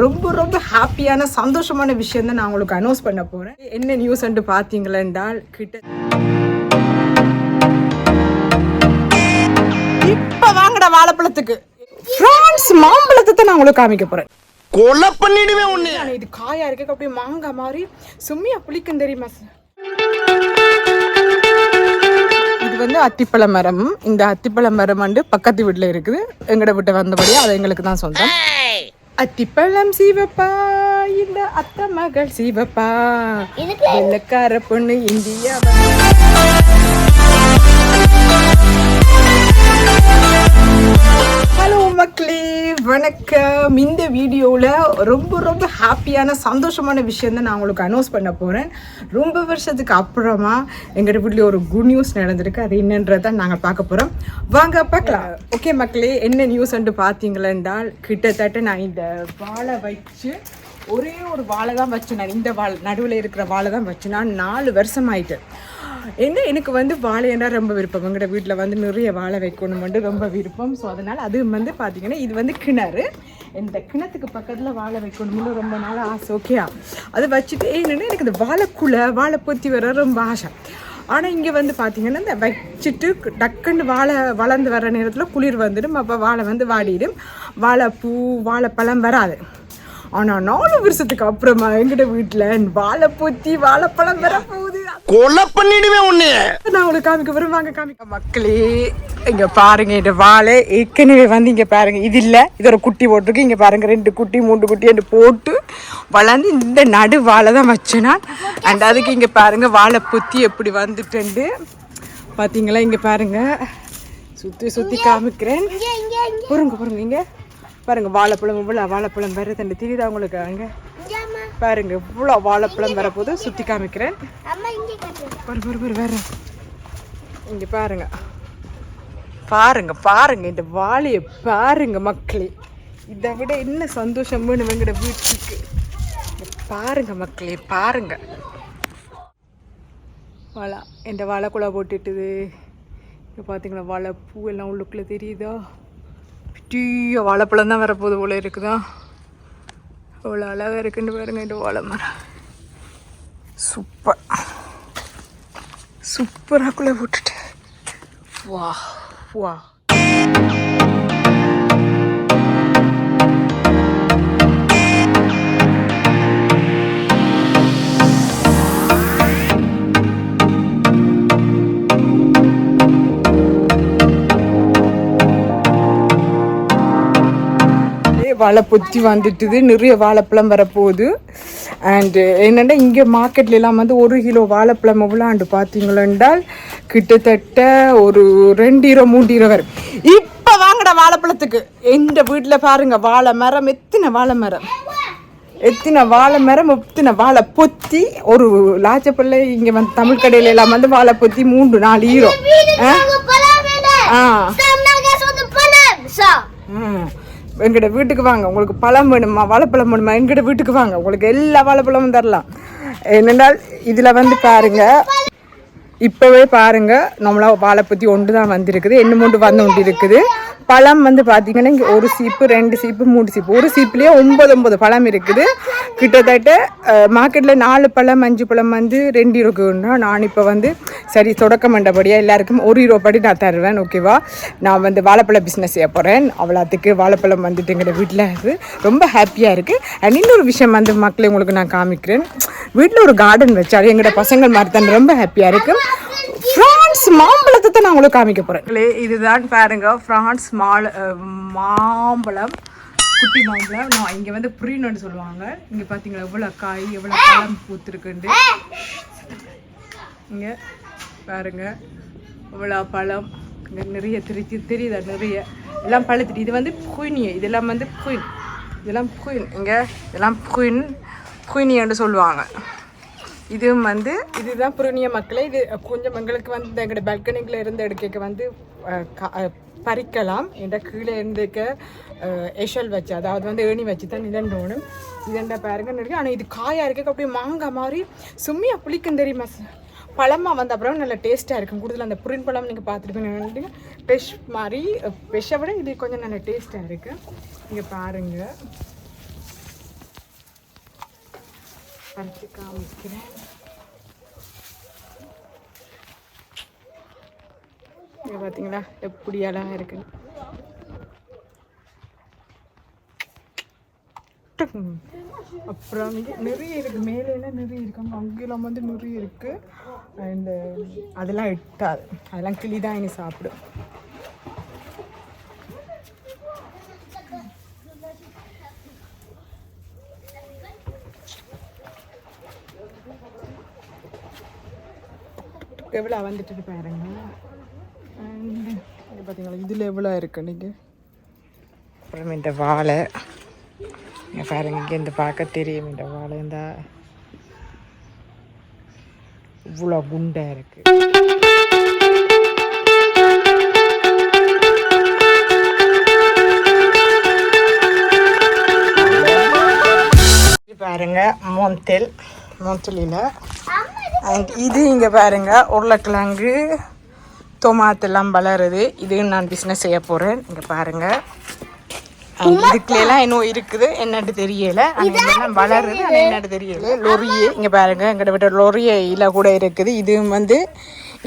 ரொம்ப ரொம்ப ஹாப்பியான சந்தோஷமான விஷயம் தான் நான் உங்களுக்கு அனௌன்ஸ் பண்ண போகிறேன் என்ன நியூஸ் பார்த்தீங்களா என்றால் கிட்ட இப்போ வாங்கடா வாழைப்பழத்துக்கு. பிரான்ஸ் மாம்பழத்தை நான் உங்களுக்கு காமிக்க போகிறேன் கொலை பண்ணிடுவேன் ஆனா இது காயா இருக்கு அப்படியே மாங்காய் மாதிரி சும்மியா புளிக்கும் தெரியுமா இது வந்து அத்திப்பழ மரம். இந்த அத்திப்பழ மரம் வந்து பக்கத்து வீட்டில் இருக்குது. எங்கட வீட்டை வந்தபடியே அது எங்களுக்கு தான் சொந்தம் அத்திப்பழம் சிவப்பா இந்த அத்தை மகள் சிவப்பா. வெள்ளக்கார பொண்ணு இந்தியா வணக்கம். இந்த வீடியோவில் ரொம்ப ரொம்ப ஹாப்பியான சந்தோஷமான விஷயம் தான் நான் உங்களுக்கு அனௌன்ஸ் பண்ண போகிறேன் ரொம்ப வருஷத்துக்கு அப்புறமா எங்கள் வீட்டில் ஒரு குட் நியூஸ் நடந்திருக்கு. அது என்னன்றதை நாங்கள் பார்க்க போகிறோம் வாங்க பார்க்கலாம். ஓகே மக்களே என்ன நியூஸ் பார்த்தீங்களா என்றால் கிட்டத்தட்ட நான் இந்த வாழை வச்சு ஒரே ஒரு வாழை தான் வச்சு நான் இந்த வாழை நடுவில் இருக்கிற வாழை தான் வச்சு நான் நாலு வருஷம் ஆயிட்டு என்ன எனக்கு வந்து வாழைன்னா ரொம்ப விருப்பம்? எங்கள்ட வீட்டில் வந்து நிறைய வாழை வைக்கணும் வந்து ரொம்ப விருப்பம். ஸோ அதனால் அது வந்து பார்த்தீங்கன்னா இது வந்து கிணறு. இந்த கிணத்துக்கு பக்கத்தில் வாழை வைக்கணும்னு ரொம்ப நாள் ஆசை. ஓகேயா அது வச்சுட்டு என்னென்னா எனக்கு இந்த வாழைக்குலை வாழை பொத்தி வர ரொம்ப ஆசை. ஆனால் இங்கே வந்து பார்த்தீங்கன்னா இந்த வச்சுட்டு டக்குன்னு வாழை வளர்ந்து வர நேரத்தில் குளிர் வந்துடும். அப்போ வாழை வந்து வாடிடும். வாழைப்பூ வாழைப்பழம் வராது. ஆனால் நாலு வருஷத்துக்கு அப்புறமா எங்கிட்ட வீட்டில் வாழை பொத்தி வாழைப்பழம் வர போகுது. கொலை பண்ணிடுவேன் உன்னை நான் உங்களுக்கு காமிக்க வரும். வாங்க காமிக்க. மக்களே இங்க பாருங்க இந்த வாழை ஏற்கனவே வந்து இங்க பாருங்க. இது இல்ல இது ஒரு குட்டி போட்டிருக்கு. இங்க பாருங்க ரெண்டு குட்டி மூன்று குட்டி என்று போட்டு வளர்ந்து இந்த நடு வாழை தான் வச்சேனா. அண்ட் அதுக்கு இங்க பாருங்க வாழை பொத்தி எப்படி வந்துட்டு பாத்தீங்களா இங்க பாருங்க. சுத்தி சுத்தி காமிக்கிறேன். பொறுங்க பொறுங்க இங்க. பாருங்க வாழைப்பழம் இவ்வளோ வாழைப்பழம் வேற தண்டு தெரியுதா உங்களுக்கு? அங்க? பாருங்க இவ்வளோ வாழைப்பழம் வரப்போது சுத்தி காமிக்கிறேன். பாரு பாரு பாரு வேற இங்க பாருங்க. பாருங்க பாருங்க இந்த வாழையை பாருங்க மக்களே. இதை விட என்ன சந்தோஷம் வேணும் எங்கட வீட்டுக்கு பாருங்க மக்களே பாருங்க. வாழை இந்த வாழைக்குழா போட்டுட்டுது? இங்கே பார்த்தீங்களா வாழை பூ எல்லாம் உள்ளுக்குள்ளே தெரியுதா? பெரிய வாழைப்பழம் தான் வரப்போகுது போல இருக்குதா? அவ்வளோ அழகாக இருக்குன்னு பாருங்க இந்த வாழை மரம் சூப்பர் சூப்பராக்குள்ளே போட்டுட்டு. வா வா. வாழை பொத்தி வந்துட்டுது. நிறைய வாழைப்பழம் வரப்போகுது. அண்டு என்னென்னா இங்கே மார்க்கெட்ல எல்லாம் வந்து ஒரு கிலோ வாழைப்பழம் எவ்வளோண்டு பார்த்தீங்களென்றால் கிட்டத்தட்ட ஒரு ரெண்டு இரோ மூன்று இரோ வரும். இப்போ வாங்கடா வாழைப்பழத்துக்கு. எந்த வீட்டில் பாருங்க வாழை மரம் எத்தனை வாழை மரம்? எத்தனை வாழை மரம் எத்தனை வாழை பொத்தி? ஒரு லாச்சப்பிள்ளை இங்கே வந்து தமிழ் கடையில எல்லாம் வந்து வாழை பொத்தி மூன்று நாலு ஹீரோ ஆ. ம். எங்கட வீட்டுக்கு வாங்க. உங்களுக்கு பழம் வேணுமா? வாழைப்பழம் வேணுமா? எங்கட வீட்டுக்கு வாங்க. உங்களுக்கு எல்லா வாழைப்பழமும் தரலாம். என்னென்றால் இதில் வந்து பாருங்கள் இப்போவே பாருங்கள் நம்மளா வாழைப்பத்தி ஒன்று தான் வந்திருக்குது. என்ன மூன்று வந்து ஒன்று இருக்குது பழம் வந்து பார்த்தீங்கன்னா இங்கே ஒரு சீப்பு ரெண்டு சீப்பு மூணு சீப்பு. ஒரு சீப்புலேயே ஒம்பது ஒம்பது பழம் இருக்குது. கிட்டத்தட்ட மார்க்கெட்டில் நாலு பழம் அஞ்சு பழம் வந்து ரெண்டு இருக்குன்னா நான் இப்போ வந்து சரி தொடக்கம் மண்டபடியாக எல்லாருக்கும் ஒரு ரூபா படி நான் தருவேன் ஓகேவா நான் வந்து வாழைப்பழ பிஸ்னஸ் செய்ய போகிறேன் அவ்வளோத்துக்கு வாழைப்பழம் வந்துட்டு எங்கள் வீட்டில் இது ரொம்ப ஹாப்பியாக இருக்குது அண்ட் இன்னொரு விஷயம் வந்து மக்களை உங்களுக்கு நான் காமிக்கிறேன். வீட்டில் ஒரு கார்டன் வச்சாலும் எங்களோட பசங்கள் மாதிரி தான் ரொம்ப ஹாப்பியாக இருக்குது ஃப்ரான்ஸ் மாம்பழத்தை நான் உங்களுக்கு காமிக்க போகிறேன் இதுதான் பாருங்க ஃப்ரான்ஸ் மால மாம்பழம் குட்டி மாம்பழம். நான் இங்கே வந்து புரியணும்னு சொல்லுவாங்க. இங்கே பார்த்தீங்களா எவ்வளோ காய் எவ்வளோ பழம் பூத்துருக்குண்டு இங்கே பாருங்க இவ்வளோ பழம். இங்கே நிறைய திருச்சி தெரியுதா நிறைய. எல்லாம் பழுத்துட்டு இது வந்து குயினி இதெல்லாம் வந்து குயின். இதெல்லாம் குயின். இங்கே இதெல்லாம் குயின் குயினியன்னு சொல்லுவாங்க. இதுவும் வந்து இதுதான் புருணிய மக்களே. இது கொஞ்சம் எங்களுக்கு வந்து எங்களோட பால்கனியில் இருந்து எடுக்க வந்து கா- பறிக்கலாம். என்ற கீழே இருந்துக்க எஷல் வச்சு அதாவது வந்து ஏணி வச்சு தான் நிதண்டோணும் இதண்டா பாருங்கன்னு இருக்கு ஆனால் இது காயாக இருக்க அப்படியே மாங்காய் மாதிரி சும்மியாக புளிக்கும் தெரியுமா சார் பழமாக வந்த அப்புறம் நல்லா டேஸ்ட்டாக இருக்கும். கூடுதல் அந்த புரின் பழம் நீங்கள் பார்த்துருப்பீங்க ஃப்ரெஷ் மாதிரி ஃப்ரெஷ்ஷை விட இது கொஞ்சம் நல்ல டேஸ்ட்டாக இருக்குது இங்கே பாருங்கள் பறித்து காமிக்கிறேன். பார்த்தீங்களா எப்படி அழகாக இருக்கு. அப்புறம் வந்து நிறைய இருக்குது மேலெல்லாம் நிறைய இருக்கு. அங்கெல்லாம் வந்து நிறைய இருக்குது அண்ட் அதெல்லாம் எட்டாது அதெல்லாம் கிளி தான் இனி சாப்பிடும். எவ்வளோ வந்துட்டு பாருங்க. பார்த்தீங்களா இதில் எவ்வளோ இருக்கு நீங்கள் அப்புறம் இந்த வாழை. பாருங்க இங்கே இந்த பார்க்க தெரியும் இந்த வாழை இந்த. இவ்வளோ குண்டாக இருக்கு. இது பாருங்க மோந்தெல் மோந்தலில் அண்ட் இது இங்கே பாருங்க உருளைக்கிழங்கு. தொமாத்தெல்லாம் வளருது. இது நான் பிஸ்னஸ் செய்ய போகிறேன் இங்கே பாருங்க. And இதுக்குலாம் இன்னும் இருக்குது. என்னட்டு தெரியல. இதெல்லாம் வளருது ஆனால் என்னட்டு தெரியல. லொரியே இங்கே பாருங்க. எங்கிட்ட லொரியே இல கூட இருக்குது. இது வந்து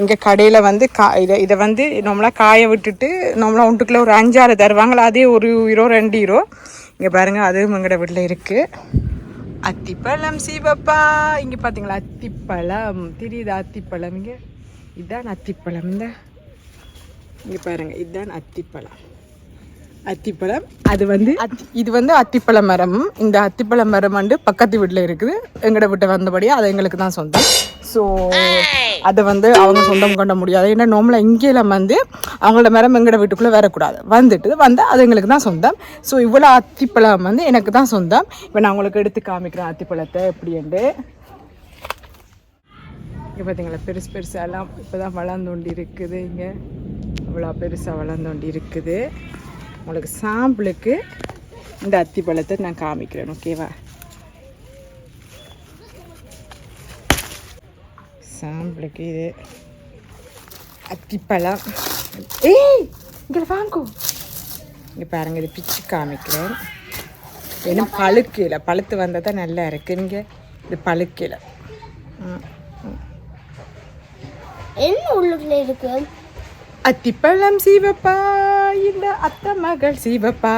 இங்கே கடையில் வந்து கா இதை இதை வந்து நம்மளாம் காய விட்டுட்டு நம்மளாம் ஒன்றுக்குள்ள ஒரு அஞ்சாறு தருவாங்களா? அதே ஒரு ஹீரோ ரெண்டு ஹீரோ இங்கே பாருங்க. அதுவும் எங்கட வீட்டில் இருக்குது அத்திப்பழம் சிவப்பா. இங்கே பார்த்தீங்களா அத்திப்பழம். தெரியுதா அத்திப்பழம்? இங்கே இதுதான் அத்திப்பழம். இந்த இங்கே பாருங்க இதுதான் அத்திப்பழம். அத்திப்பழம் அது வந்து அத்தி இது வந்து அத்திப்பழ மரம். இந்த அத்திப்பழ மரம் வந்து பக்கத்து வீட்டில் இருக்குது. எங்கட வீட்டை வந்தபடியே அது எங்களுக்கு தான் சொந்தம். ஸோ அதை வந்து அவங்க சொந்தம் கொண்ட முடியாது. ஏன்னா நோம்பில் இங்கேலாம் வந்து அவங்களோட மரம் எங்கட வீட்டுக்குள்ளே வரக்கூடாது. வந்துட்டு வந்து அது எங்களுக்கு தான் சொந்தம். ஸோ இவ்வளோ அத்திப்பழம் வந்து எனக்கு தான் சொந்தம். இப்போ நான் உங்களுக்கு எடுத்து காமிக்கிறேன் அத்திப்பழத்தை. எப்படின்ட்டு இங்கே பார்த்தீங்களா பெருசு பெருசாலாம் இப்போ தான் வளர்ந்தோண்டி இருக்குது இங்கே. இவ்வளோ பெருசாக வளர்ந்தோண்டி இருக்குது உங்களுக்கு சாம்பிளுக்கு இந்த அத்தி பழத்தை நான் காமிக்கிறேன் ஓகேவா சாம்பிளுக்கு இது அத்திப்பழம். ஏய் இங்கே வாங்கோ. இங்கே பாருங்கள் இது பிச்சு காமிக்கிறேன். ஏன்னா பழுக்கல பழுத்து வந்தால் தான் நல்லா இருக்குது இங்கே இது பழுக்கல. என்ன உள்ளுக்குள்ள இருக்கு? அத்திப்பழம் சிவப்பா இந்த அத்தை மகள் சிவப்பா.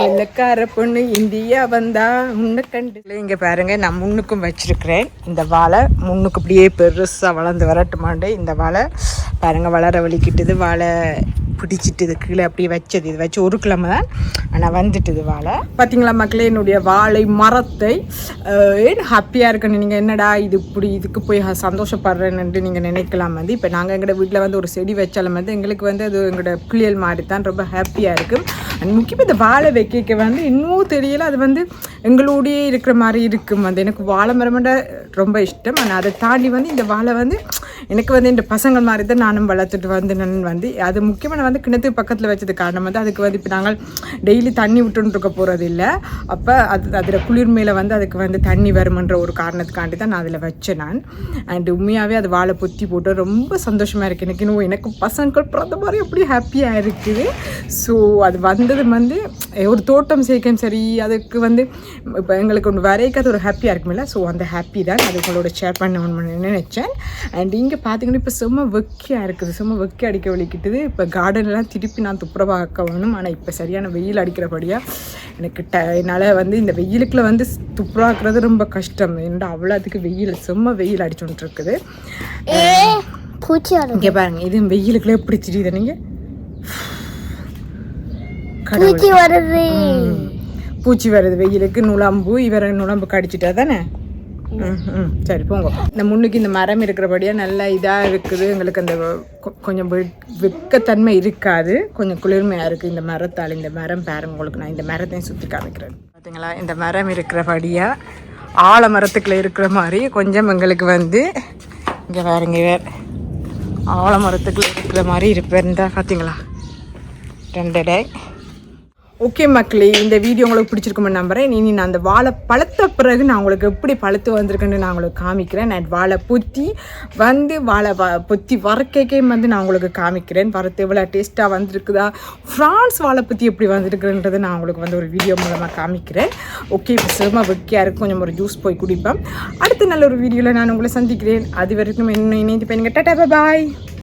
வெள்ளக்கார பொண்ணு இந்தியா வந்தா உன்னை கண்டு. இங்க பாருங்க நான் முன்னுக்கும் வச்சிருக்கிறேன். இந்த வாழை முன்னுக்கு அப்படியே பெருசா வளர்ந்து வரட்டுமாண்டு. இந்த வாழை பாருங்க வளர வலிக்கிட்டுது. வாழை பிடிச்சிட்டு இது கீழே அப்படியே வச்சது. இது வச்சு ஒரு கிழமை தான் ஆனால் வந்துட்டுது வாழை. பார்த்தீங்களா மக்களே என்னுடைய வாழை மரத்தை ஏன் ஹாப்பியாக இருக்கணும் நீங்கள் என்னடா இது இப்படி இதுக்கு போய் சந்தோஷப்படுறேன்னு நீங்கள் நினைக்கலாம் வந்து இப்போ நாங்கள் எங்களோட வீட்டில் வந்து ஒரு செடி வச்சாலும் வந்து எங்களுக்கு வந்து அது எங்களோட பிள்ளைகள் மாதிரி தான் ரொம்ப ஹாப்பியாக இருக்கும் அண்ட் முக்கியமாக இந்த வாழை வைக்க வந்து இன்னும் தெரியல அது வந்து எங்களோடயே இருக்கிற மாதிரி இருக்கும் வந்து எனக்கு வாழை மரம்ட ரொம்ப இஷ்டம். ஆனால் அதை தாண்டி வந்து இந்த வாழை வந்து எனக்கு வந்து இந்த பசங்கள் மாதிரி தான் நானும் வளர்த்துட்டு வந்து நான் வந்து அது முக்கியமாக நான் வந்து கிணத்துக்கு பக்கத்தில் வச்சது காரணம் வந்து அதுக்கு வந்து இப்போ நாங்கள் டெய்லி தண்ணி விட்டுன்னு இருக்க போகிறது இல்லை. அப்போ அது அதில் குளிர்மையில் வந்து அதுக்கு வந்து தண்ணி வருமன்ற ஒரு காரணத்துக்காண்டி தான் நான் அதில் வச்சேன் நான். அண்ட் உண்மையாகவே அது வாழை பொத்தி போட்டு ரொம்ப சந்தோஷமாக இருக்குது எனக்கு இன்னும் எனக்கு பசங்கள் பிறந்த மாதிரி எப்படி ஹாப்பியாக இருக்குது. ஸோ அது வந்தது வந்து ஒரு தோட்டம் சேர்க்கும் சரி அதுக்கு வந்து இப்போ எங்களுக்கு ஒன்று வரைக்காத ஒரு ஹாப்பியாக இருக்குமில்ல ஸோ அந்த ஹாப்பி தான் அது உங்களோட ஷேர் பண்ணணும்னு நினைச்சேன். அண்ட் இங்கே பார்த்தீங்கன்னா இப்போ செம்ம வெக்கியாக இருக்குது. செம்ம வெக்கி அடிக்க வலிக்கிட்டுது. இப்போ கார்டன் கார்டன்லாம் திருப்பி நான் துப்புரவாக்க வேணும் ஆனால் இப்போ சரியான வெயில் அடிக்கிறபடியாக எனக்கு ட என்னால் வந்து இந்த வெயிலுக்குள்ள வந்து துப்புரவாக்குறது ரொம்ப கஷ்டம். ஏன்னா அவ்வளோ அதுக்கு வெயில் செம்ம வெயில் அடிச்சுட்டு இருக்குது இங்கே பாருங்க இது வெயிலுக்குள்ள எப்படி தெரியுது நீங்கள் பூச்சி வருது. பூச்சி வருது வெயிலுக்கு நுழம்பு இவரை நுழம்பு கடிச்சிட்டா தானே? ம், ம். சரி போங்க. இந்த முன்னுக்கு இந்த மரம் இருக்கிறபடியாக நல்லா இதாக இருக்குது. எங்களுக்கு அந்த கொஞ்சம் வெக்கத்தன்மை இருக்காது. கொஞ்சம் குளிர்மையாக இருக்குது இந்த மரத்தால் இந்த மரம் பாருங்க உங்களுக்கு. நான் இந்த மரத்தையும் சுற்றி காமிக்கிறேன். பார்த்தீங்களா இந்த மரம் இருக்கிறபடியாக ஆலமரத்துக்குள்ள இருக்கிற மாதிரி கொஞ்சம் எங்களுக்கு வந்து இங்கே பாருங்க வேறு ஆலமரத்துக்குள்ள இருக்கிற மாதிரி இருப்பேன் பார்த்தீங்களா ரெண்டு டே. ஓகே மக்களே இந்த வீடியோ உங்களுக்கு பிடிச்சிருக்குமென்னு நம்புறேன். இனி நான் அந்த வாழை பழுத்த பிறகு நான் உங்களுக்கு எப்படி பழுத்து வந்திருக்குன்னு நான் உங்களுக்கு காமிக்கிறேன். நான் வாழை பொத்தி வந்து வாழை வ பொத்தி வறக்கைக்கே வந்து நான் உங்களுக்கு காமிக்கிறேன். வரத்து எவ்வளோ டேஸ்ட்டாக வந்திருக்குதா? ஃப்ரான்ஸ் வாழை பற்றி எப்படி வந்திருக்குன்றதை நான் உங்களுக்கு வந்து ஒரு வீடியோ மூலமாக காமிக்கிறேன். ஓகே இப்போ சிரம வெக்கையாக இருக்கும் கொஞ்சம் ஒரு ஜூஸ் போய் குடிப்பேன். அடுத்த நல்ல ஒரு வீடியோவில் நான் உங்களை சந்திக்கிறேன். அது வரைக்கும் என்ன இணைந்து போய் டாட்டா பாய்